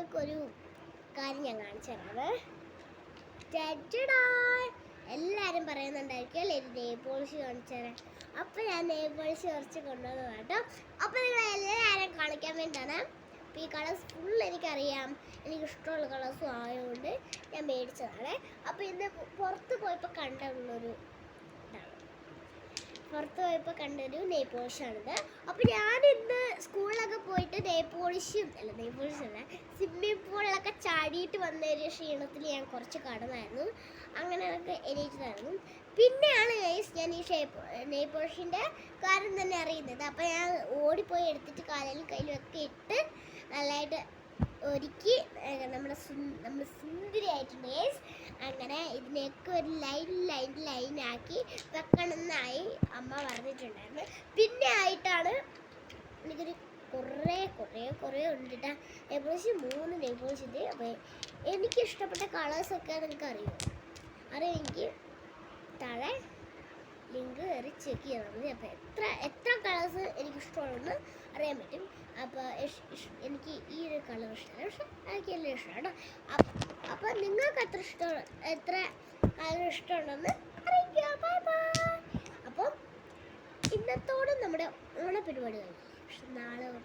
നിങ്ങൾക്കൊരു കാര്യം ഞാൻ കാണിച്ചു തരാം എല്ലാവരും പറയുന്നുണ്ടായിരിക്കും അല്ലേ? നെയ് പോളിഷ് കാണിച്ചു തരാം അപ്പോൾ ഞാൻ നെയ് പോളിഷ് കുറച്ച് കൊണ്ടുവന്നു കേട്ടോ. അപ്പോൾ നിങ്ങൾ എല്ലാവരും കാണിക്കാൻ വേണ്ടിയാണ് അപ്പോൾ ഈ കളേഴ്സ് ഫുൾ എനിക്കറിയാം. എനിക്ക് ഇഷ്ടമുള്ള കളേഴ്സും ആയതുകൊണ്ട് ഞാൻ മേടിച്ചതാണ്. അപ്പോൾ ഇന്ന് പുറത്ത് പോയപ്പോൾ കണ്ടുള്ളൊരു ഇതാണ്. പുറത്ത് പോയപ്പോൾ കണ്ടൊരു നെയ് പോളിഷാണിത്. അപ്പോൾ ഞാൻ ഇന്ന് സ്കൂളിലൊക്കെ പോയിട്ട് നെയ് പോളിഷും അല്ല നെയ് അല്ല സ്വിമ്മിംഗ് പൂളിലൊക്കെ ചാടിയിട്ട് വന്ന ഒരു ക്ഷീണത്തിൽ ഞാൻ കുറച്ച് കടന്നായിരുന്നു. അങ്ങനെ എണീറ്റതായിരുന്നു പിന്നെയാണ് ഗൈസ് ഞാൻ ഈ ഷേപ്പ് നെയ് കാര്യം തന്നെ അറിയുന്നത്. അപ്പോൾ ഞാൻ ഓടിപ്പോയി എടുത്തിട്ട് കാലിലും കയ്യിലും ഒക്കെ ഇട്ട് നല്ലതായിട്ട് ഒരുക്കി നമ്മുടെ നമ്മൾ സുന്ദരിയായിട്ടുണ്ട് ഗൈസ് അങ്ങനെ ഇതിനെയൊക്കെ ഒരു ലൈൻ ലൈൻ ലൈനാക്കി വെക്കണമെന്നായി അമ്മ പറഞ്ഞിട്ടുണ്ടായിരുന്നു. പിന്നെ ആയിട്ടാണ് എനിക്കൊരു കുറേ കുറേ കുറേ ഉണ്ട് കേട്ടോ ഏകദേശം മൂന്ന് നെയിബേഴ്സ് ഉണ്ട് അപ്പോൾ എനിക്ക് ഇഷ്ടപ്പെട്ട കളേഴ്സൊക്കെ നിങ്ങൾക്ക് അറിയുമോ അറിയാമെങ്കിൽ തഴ ലിങ്ക് കയറി ചെക്ക് ചെയ്താൽ മതി. അപ്പോൾ എത്ര എത്ര കളേഴ്സ് എനിക്ക് ഇഷ്ടമുള്ളതെന്ന് അറിയാൻ പറ്റും. അപ്പോൾ എനിക്ക് ഈ ഒരു കളർ ഇഷ്ടമാണ്. പക്ഷേ എനിക്ക് എല്ലാം ഇഷ്ടമാണ് അപ്പോൾ നിങ്ങൾക്ക് എത്ര ഇഷ്ടമാണ് എത്ര കളർ ഇഷ്ടമുണ്ടെന്ന് അറിയിക്കുക. ബൈ അപ്പം ഇന്നത്തോടെ നമ്മുടെ ഓണ പരിപാടി കഴിഞ്ഞു. 是拿了个